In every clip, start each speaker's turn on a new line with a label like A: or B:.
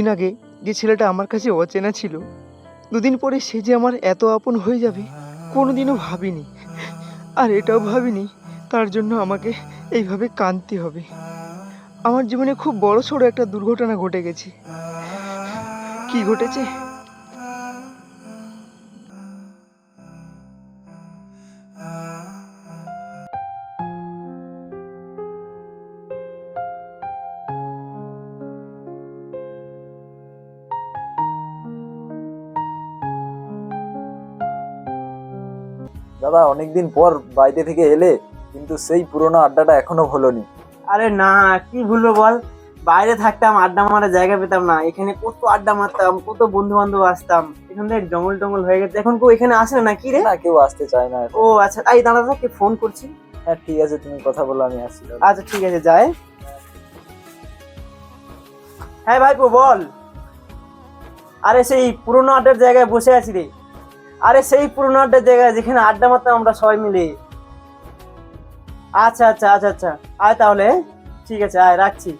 A: দুদিন আগে যে ছেলেটা আমার কাছে অচেনা ছিল, দুদিন পরে সে যে আমার এত আপন হয়ে যাবে, কোনোদিনও ভাবিনি। আর এটাও ভাবিনি, তার জন্য আমাকে এইভাবে কাঁদতে হবে। আমার জীবনে খুব বড় সড়ো একটা দুর্ঘটনা ঘটে গেছে। কি ঘটেছে?
B: দাদা অনেকদিন পর বাইরে থেকে এলে কিন্তু সেই পুরোনো আড্ডাটা এখনও হলোনি
C: আরে না কি ভুলবো বল? বাইরে থাকতাম আড্ডা মারার জায়গা পেতাম না। এখানে কত আড্ডা মারতাম কত বন্ধু বান্ধব আসতাম। এখান থেকে জঙ্গল টঙ্গল হয়ে গেছে। এখন কেউ এখানে আসে না কি রে?
B: না কেউ আসতে চায় না
C: ও আচ্ছা। এই দাঁড়া দাঁড়া, কে ফোন করছি।
B: হ্যাঁ ঠিক আছে তুমি কথা বলো আমি আসছি দাদা।
C: আচ্ছা ঠিক আছে যাই। হ্যাঁ ভাইপো বল। আরে সেই পুরোনো আড্ডার জায়গায় বসে আছি রে। আরে সেই পুরোনো আড্ডার জায়গায় যেখানে আড্ডা মারতাম আমরা সবাই মিলে। আচ্ছা আচ্ছা আচ্ছা আচ্ছা। আয় তাহলে, ঠিক আছে, আয়, রাখছি।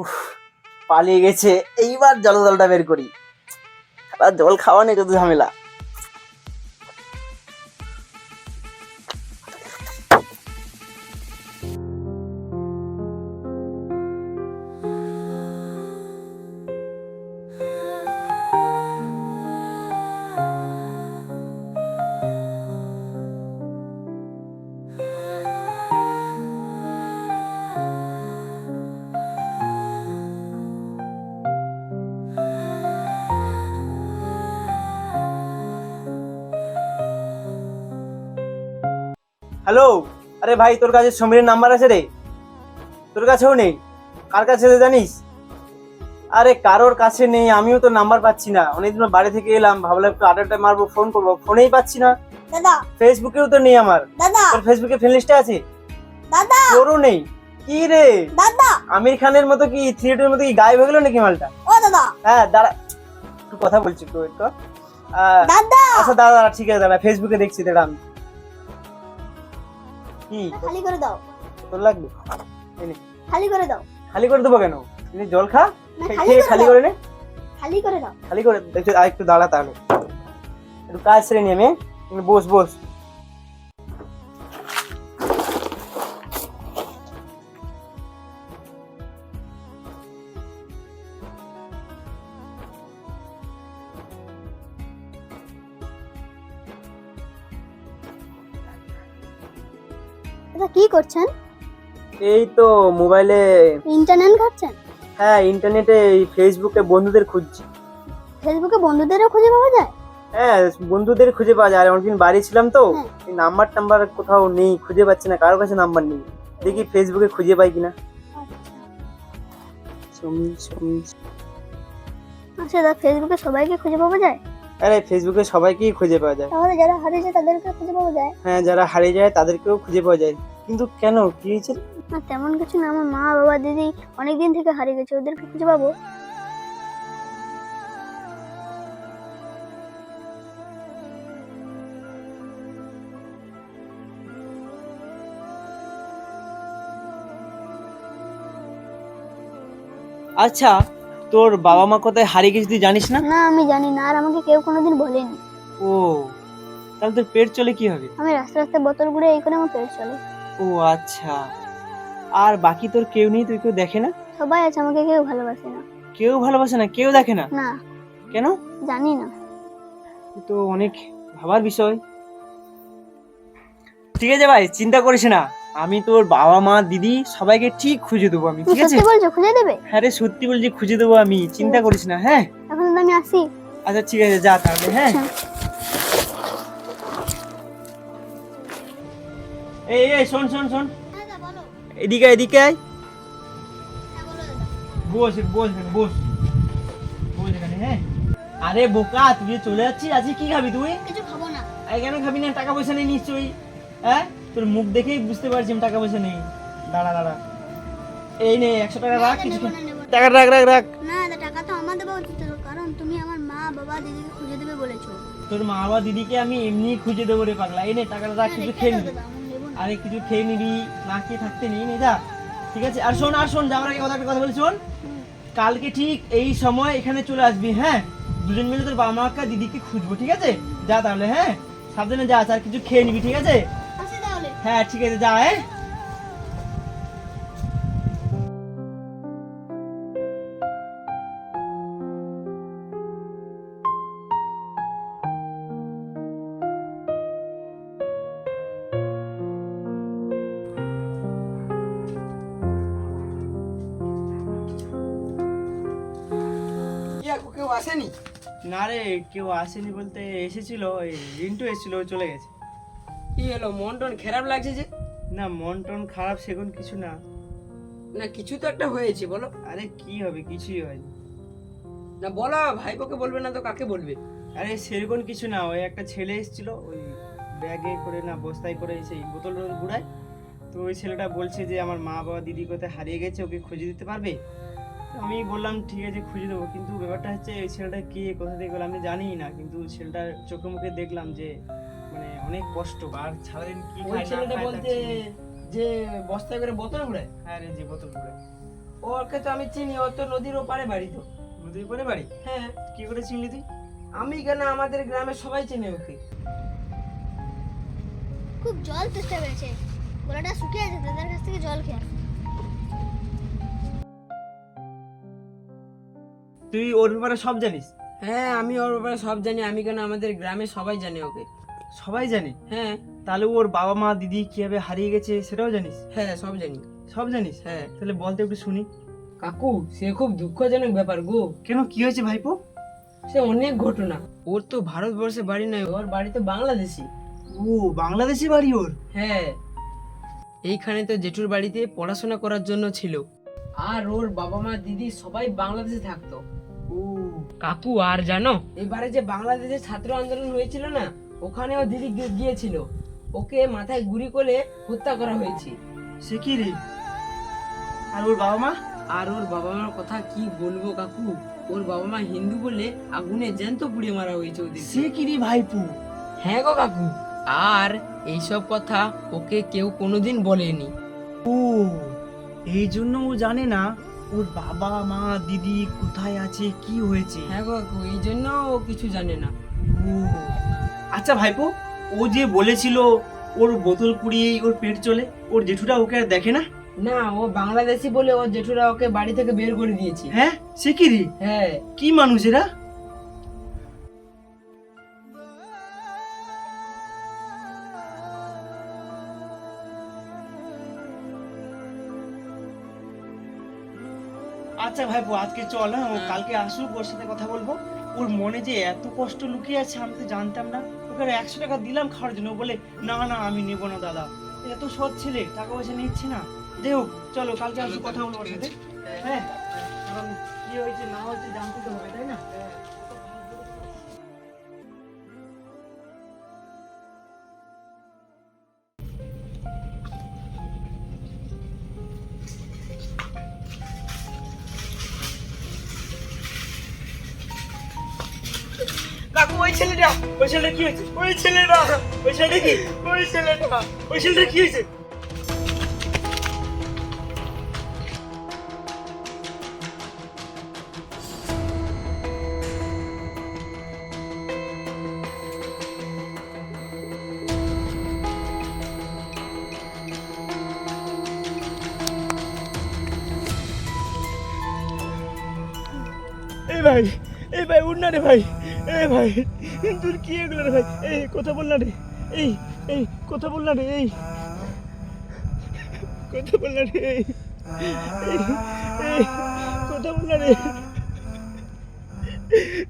C: উফ, পালিয়ে গেছে। এইবার জল জলটা বের করি। জল খাওয়া নেই কত ঝামেলা। হ্যালো? আরে ভাই তোর কাছে সমীরের নাম্বার আছে রে? তোর কাছেও নেই? কার কাছে জানিস? আরে কারোর কাছে নেই আমিও তো নাম্বার পাচ্ছি না। অনেকদিন বাড়ি থেকে এলাম ভাবলাম একটু আড্ডাটা মারবো ফোন করব। ফোনেই পাচ্ছি না।
D: দাদা।
C: ফেসবুকেও তো নেই আমার।
D: দাদা।
C: তোর ফেসবুকে ফ্রেন্ড লিস্টে আছে?
D: দাদা।
C: তোরও নেই? কি রে?
D: দাদা।
C: আমির খানের মতো কি থ্রিয়েটের মতো কি গায়েব হয়ে গেল নাকি মালটা?
D: ও দাদা।
C: হ্যাঁ দাঁড়া। একটু কথা বলছি একটু একটু
D: দাদা।
C: আচ্ছা দাদা ঠিক আছে দাঁড়া ফেসবুকে দেখছি দাঁড়া আমি। কি
D: খালি করে দাও।
C: তোর লাগবে।
D: খালি করে দাও।
C: খালি করে দেবো কেন? তুমি জল খা।
D: খালি
C: খেয়ে
D: করে
C: খালি করে নে।
D: খালি করে দাও।
C: খালি করে একটু দাঁড়া তাহলে। একটু কাজ সেরে নিয়ে আমি বস বস।
D: দাদা কি করছেন?
C: এই তো মোবাইলে
D: ইন্টারনেট ঘাটছেন?
C: হ্যাঁ ইন্টারনেটে এই ফেসবুকে বন্ধুদের খুঁজছি।
D: ফেসবুকে বন্ধুদেরও খুঁজে পাওয়া যায়?
C: হ্যাঁ বন্ধুদের খুঁজে পাওয়া যায়। আর অনেকদিন বাড়ি ছিলাম তো
D: হ্যাঁ।
C: এই নাম্বার টাম্বার কোথাও নেই খুঁজে পাচ্ছি না কারোর কাছে নাম্বার নেই। দেখি ফেসবুকে খুঁজে পাই কিনা। সমীর সমীর
D: আচ্ছা ফেসবুকে সবাইকে খুঁজে পাওয়া যায়?
C: আরে ফেসবুকে সবাইকেই খুঁজে পাওয়া যায়।
D: তাহলে যারা হারিয়েছে তাদেরকে খুঁজে পাওয়া যায়?
C: হ্যাঁ যারা হারিয়ে যায় তাদেরকেও খুঁজে পাওয়া যায়। কিন্তু কেন? কি হয়েছে?
D: না তেমন কিছু না। আমার মা বাবা দিদি অনেকদিন থেকে হারিয়ে গেছে। ওদেরকে খুঁজে পাবো।
C: আচ্ছা তোর বাবা মা কোথায় হারিয়ে গেছে তুই জানিস না?
D: না আমি জানি না। আর আমাকে কেউ কোনোদিন বলেনি।
C: ও তাহলে তোর পেট চলে কি হবে?
D: আমি রাস্তা রাস্তায় বোতল ঘুরে এই করে আমার পেট চলে।
C: ও আচ্ছা। আর বাকি তোর কেউ নেই? তুই কেউ দেখে না?
D: সবাই আছে আমাকে কেউ ভালোবাসে না।
C: কেউ ভালোবাসে না? কেউ দেখে না?
D: না।
C: কেন?
D: জানি না।
C: এ তো অনেক ভাবার বিষয়। ঠিক আছে ভাই চিন্তা করিস না। আমি তোর বাবা মা দিদি সবাইকে ঠিক খুঁজে দেবো আমি ঠিক আছে?
D: বলছো খুঁজে দেবে?
C: হ্যাঁ রে সত্যি বলছি খুঁজে দেবো আমি। চিন্তা করিস না হ্যাঁ?
D: এখন আমি আসি।
C: আচ্ছা ঠিক আছে যা তাহলে হ্যাঁ? এই এই শোন শোন শোন। এদিকে এদিকে আয়। বস বস বস। বস এখানে হ্যাঁ। আরে বোকা তুই চলে যাচ্ছিস আজকে কি খাবি তুই?
D: কিছু খাব না।
C: এই কেন খাবি না? টাকা পয়সা নেই নিশ্চয়ই। হ্যাঁ? তোর মুখ দেখেই বুঝতে পারছি আমি টাকা পয়সা নেই। দাঁড়া দাঁড়া। এই নে একশো টাকা রাখ কিছু। টাকা রাখ রাখ রাখ।
E: না টাকা তো আমার দেওয়া উচিত ছিল কারণ তুমি আমার মা বাবা দিদিকে খুঁজে দেবে বলেছ।
C: তোর মা বাবা দিদিকে আমি এমনি খুঁজে দেবো রে পাগলা। এই নে টাকাটা রাখ কিছু খেয়ে আরে কিছু খেয়ে নিবি না খেয়ে থাকতে নিয়ে নিয়ে যা ঠিক আছে? আর শোন আর শোন যাওয়ার আগে কথা একটা কথা বলি শোন। কালকে ঠিক এই সময় এখানে চলে আসবি হ্যাঁ? দুজন মিলে তোর বাবা মাকে দিদিকে খুঁজবো ঠিক আছে? যা তাহলে হ্যাঁ? সাবধানে যা আর কিছু খেয়ে নিবি ঠিক আছে? হ্যাঁ ঠিক আছে যা হ্যাঁ?
F: আসেনি?
C: না রে কেউ আসেনি বলতে এসেছিল ওই রিন্টু এসেছিল চলে গেছে।
A: কি হলো মন টন খারাপ লাগছে যে?
C: না মন টন খারাপ সেগুন কিছু না।
A: না কিছু তো একটা হয়েছে বলো।
C: আরে কি হবে কিছুই হয়নি।
A: না বলো ভাইপোকে বলবে না তো কাকে বলবে?
C: আরে সেরকম কিছু না ওই একটা ছেলে এসেছিল ওই ব্যাগে করে না বস্তায় করে সেই বোতল ঘুরায় তো ওই ছেলেটা বলছে যে আমার মা বাবা দিদি কোথায় হারিয়ে গেছে ওকে খুঁজে দিতে পারবে? আমি বললাম ঠিক আছে খুঁজে দেবো। কিন্তু ব্যাপারটা হচ্ছে এই ছেলেটা কে কোথা থেকে গেলো আমি জানিই না। কিন্তু ছেলেটার চোখে মুখে দেখলাম যে মানে অনেক কষ্ট। আর সারাদিন কি
A: ওই
C: না
A: ছেলেটা বলতে। যে বস্তায় করে বোতল ঘুরায়
C: হ্যাঁ রে যে বোতল ঘুরায়
A: ওকে তো আমি চিনি ও তো নদীর ওপারে বাড়ি তো।
C: নদীর পরে বাড়ি?
A: হ্যাঁ।
C: কি করে চিনলি তুই?
A: আমি কেন আমাদের গ্রামের সবাই চেনে ওকে?
E: খুব জল তেষ্টা পেয়েছে গলাটা শুকিয়ে আছে দাদার কাছ থেকে জল খেয়ে
C: তুই ওর ব্যাপারে সব জানিস?
A: হ্যাঁ আমি ওর ব্যাপারে সব জানি। আমি কেন আমাদের গ্রামে সবাই জানে ওকে?
C: সবাই জানে?
A: হ্যাঁ।
C: তাহলে ওর বাবা মা দিদি কীভাবে হারিয়ে গেছে সেটাও জানিস?
A: হ্যাঁ সব জানি।
C: সব জানিস?
A: হ্যাঁ।
C: তাহলে বলতে একটু শুনি।
A: কাকু সে খুব দুঃখজনক ব্যাপার গো।
C: কেন কি হয়েছে ভাইপো?
A: সে অনেক ঘটনা। ওর তো ভারতবর্ষে বাড়ি নয় ওর বাড়ি তো বাংলাদেশি।
C: ও বাংলাদেশি বাড়ি ওর?
A: হ্যাঁ। এইখানে তো জেঠুর বাড়িতে পড়াশোনা করার জন্য ছিল। আর ওর বাবা মা দিদি সবাই বাংলাদেশে থাকতো। কাকু আর জানো? এবারে যে বাংলাদেশে ছাত্র আন্দোলন হয়েছিল না ওখানেও দিদি গিয়েছিল। ওকে মাথায় গুলি করে হত্যা করা হয়েছে।
C: সে কি রে? আর ওর বাবা মা?
A: আর ওর বাবা মার কথা কি বলব কাকু? ওর বাবা মা হিন্দু বলে আগুনে জ্যান্ত পুড়িয়ে মারা হয়েছে ওদের।
C: সে কি রে ভাইপো?
A: হ্যাঁ গো কাকু। আর এইসব কথা ওকে কেউ কোনোদিন বলেনি।
C: ও এই জন্য ও জানে না ওর বাবা মা দিদি কোথায় আছে? কি হয়েছে?
A: হ্যাঁ কাকু এই জন্য ও কিছু জানে না।
C: ও আচ্ছা ভাইপো ও যে বলেছিল ওর বোতল কুড়িয়েই ওর পেট চলে ওর জেঠুরা ওকে আর দেখে না?
A: না ও বাংলাদেশি বলে ওর জেঠুরা ওকে বাড়ি থেকে বের করে দিয়েছে।
C: হ্যাঁ সে কি রে?
A: হ্যাঁ।
C: কি মানুষ আচ্ছা ভাইপো আজকে চল হ্যাঁ ও কালকে আসুক, ওর সাথে কথা বলব। ওর মনে যে এত কষ্ট লুকিয়ে আছে, আমি তো জানতাম না। ওকে একশো টাকা দিলাম খাওয়ার জন্য বলে, না না, আমি নেব না, দাদা। এত সৎ ছেলে টাকা পয়সা নিচ্ছে না। হোক, চলো, কালকে আসুক, কথা বলব ওর সাথে। হ্যাঁ? কারণ কি হয়েছে, না হয়েছে জানতে তো হবে, তাই না? কাকু ওই ছেলেটা ওই ছেলেটা কি হয়েছে ওই ছেলেটা ওই ছেলেটা কি ওই ছেলেটা ওই ছেলেটা কি হয়েছে এই ভাই এই ভাই, উঠ না রে ভাই। এই ভাই, তোর কি এগুলো রে ভাই? এই, কথা বল না রে। এই এই, কথা বল না রে, এই। কথা বল না রে, এই। কথা বল না রে।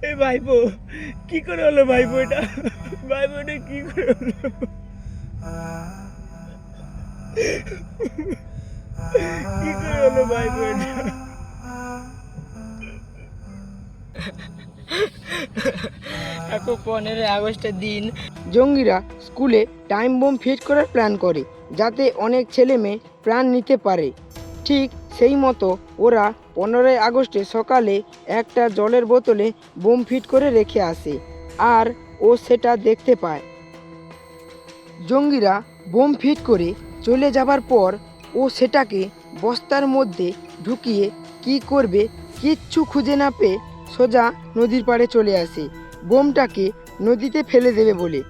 C: এই ভাইপো, কি করে হলো ভাইপো এটা? ভাইপো এটা কি করে হলো? কি করে হলো ভাইপো এটা?
A: কাকু পনেরো আগস্টের দিন।
F: জঙ্গিরা স্কুলে টাইম বোম ফিট করার প্ল্যান করে, যাতে অনেক ছেলে মেয়ে প্রাণ নিতে পারে। ঠিক সেই মতো ওরা পনেরোই আগস্টে সকালে একটা জলের বোতলে বোম ফিট করে রেখে আসে, আর ও সেটা দেখতে পায়। জঙ্গিরা বোম ফিট করে চলে যাবার পর ও সেটাকে বস্তার মধ্যে ঢুকিয়ে কি করবে কিচ্ছু খুঁজে না পেয়ে সোজা নদীর পাড়ে চলে আসে। বোমটাকে নদীতে ফেলে দেবে বলে।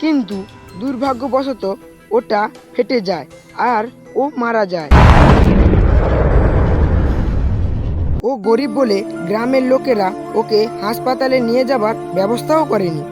F: কিন্তু দুর্ভাগ্যবশত ওটা ফেটে যায় আর ও মারা যায়। ও গরিব বলে গ্রামের লোকেরা ওকে হাসপাতালে নিয়ে যাবার ব্যবস্থাও করেনি।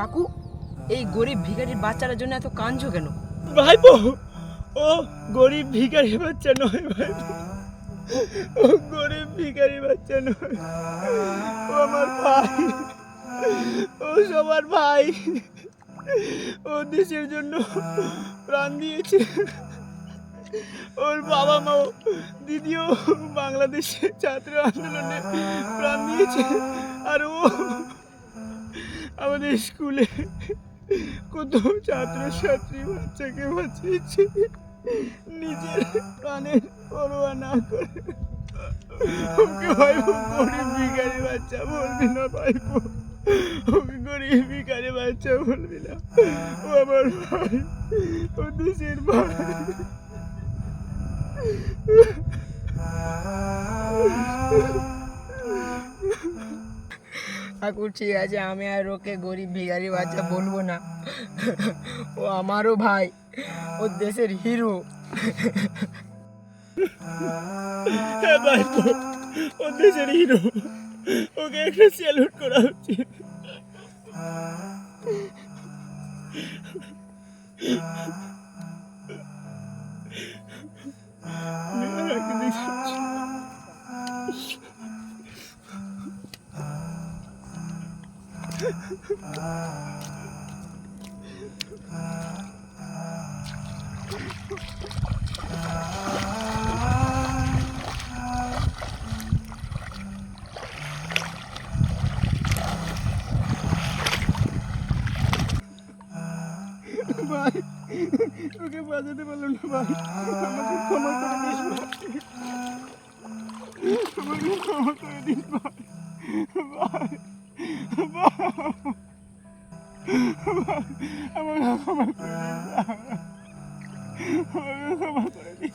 F: কাকু, এই গরিব ভিখারির বাচ্চাটার জন্য এত কাঁদছো কেন?
A: ভাইপো, ও গরিব ভিখারি বাচ্চা নয় ভাইপো। ও গরিব ভিখারি বাচ্চা নয়। ও আমার ভাই। ও সবার ভাই। ও দেশের জন্য প্রাণ দিয়েছে। ওর বাবা মা দিদিও বাংলাদেশে ছাত্র আন্দোলনে প্রাণ দিয়েছে। আর ও আমাদের স্কুলে কত ছাত্র ছাত্রী বাচ্চাকে বাঁচিয়েছে। নিজের প্রাণের পরোয়া না করে। ওকে ভাইবো গরিব ভিখারি বাচ্চা বলবি না ভাইবো ওকে গরিব ভিখারি বাচ্চা বলবি না। ও আমার ভাই, ও দেশের ভাই।
F: কাকু ঠিক আছে আমি আর ওকে গরিব ভিখারি বাচ্চা বলব না। ও আমারও ভাই ও দেশের হিরো।
A: ও দেশের হিরো। ওকে একটা স্যালুট করা উচিত ওকে বাঁচাতে পারলাম না ভাই, আমাকে ক্ষমা করে দিস আমাকে ক্ষমা করে দিস ভাই। ভাই। আমাকে ক্ষমা করে ক্ষমা করে দিস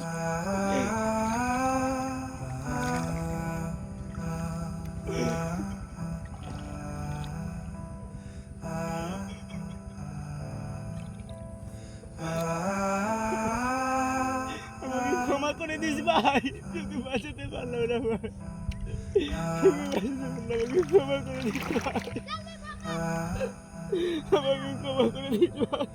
A: ক্ষমা করে দিস ভাই। তোকে বাঁচাতে পারলাম না ভাই। আমাকে ক্ষমা করে ভাই আমাকে ক্ষমা করে ভাই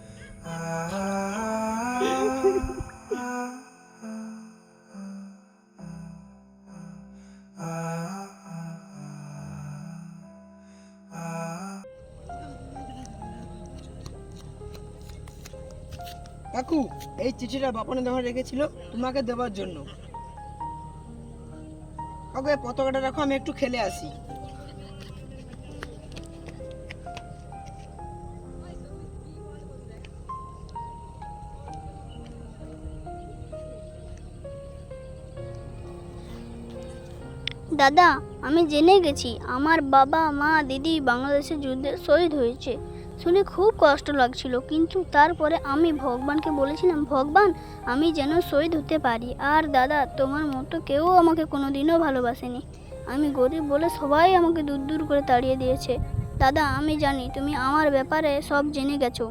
F: কাকু, এই চিঠিটা বাপনে যখন রেখেছিল, তোমাকে দেওয়ার জন্য। এই পতাকাটা রাখো, আমি একটু খেলে আসি।
D: দাদা, আমি জেনে গেছি, আমার বাবা, মা, দিদি বাংলাদেশের যুদ্ধে শহীদ হয়েছে। শুনে খুব কষ্ট লাগছিল, কিন্তু তারপরে আমি ভগবানকে বলেছিলাম, ভগবান, আমি যেন শহীদ হতে পারি। আর দাদা, তোমার মতো কেউ আমাকে কোনোদিনও ভালোবাসেনি। আমি গরিব বলে সবাই আমাকে দূর দূর করে তাড়িয়ে দিয়েছে। দাদা, আমি জানি তুমি আমার ব্যাপারে সব জেনে গেছো।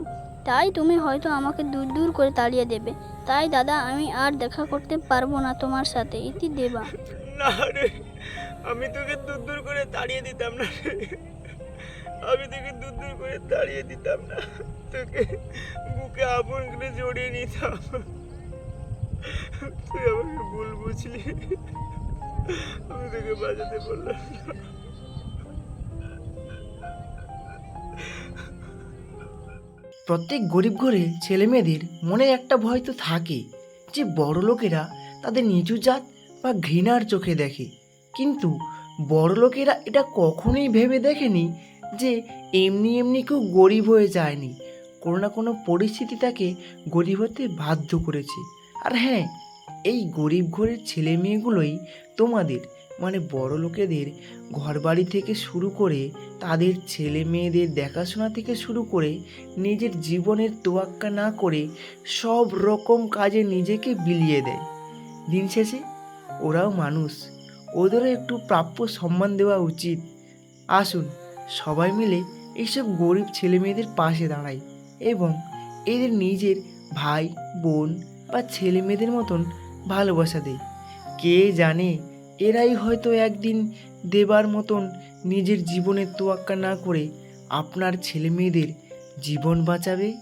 D: তাই তুমি হয়তো আমাকে দূর দূর করে তাড়িয়ে দেবে। তাই দাদা, আমি আর দেখা করতে পারব না তোমার সাথে। ইতি দেবা।
A: আমি তোকে দূর দূর করে তাড়িয়ে দিতাম না আমি তোকে দূর দূর করে দাঁড়িয়ে দিতাম না। তোকে বুকে আপন করে জড়িয়ে নিতাম। তুই আমাকে ভুল বুঝলি। আমি তোকে বাঁচাতে পারলাম না।
G: প্রত্যেক গরিব ঘরে ছেলে মেয়েদের মনে একটা ভয় তো থাকে যে বড় লোকেরা তাদের নিচু জাত বা ঘৃণার চোখে দেখে। কিন্তু বড় লোকেরা এটা কখনোই ভেবে দেখেনি যে এমনি এমনি কেউ গরিব হয়ে যায়নি। কোনো না কোনো পরিস্থিতি তাকে গরিব হতে বাধ্য করেছে। আর হ্যাঁ এই গরিব ঘরের ছেলে মেয়েগুলোই তোমাদের মানে বড় লোকেদের ঘরবাড়ি থেকে শুরু করে তাদের ছেলে মেয়েদের দেখাশোনা থেকে শুরু করে নিজের জীবনের তোয়াক্কা না করে সব রকম কাজে নিজেকে বিলিয়ে দেয়। দিন শেষে ওরাও মানুষ। ওদেরও একটু প্রাপ্য সম্মান দেওয়া উচিত। আসুন সবাই মিলে এইসব গরিব ছেলে মেয়েদের পাশে দাঁড়াই এবং এদের নিজের ভাই, বোন বা ছেলে মেয়েদের মতন ভালোবাসা দেয় কে জানে, এরাই হয়তো একদিন দেবার মতন নিজের জীবনের তোয়াক্কা না করে আপনার ছেলে মেয়েদের জীবন বাঁচাবে?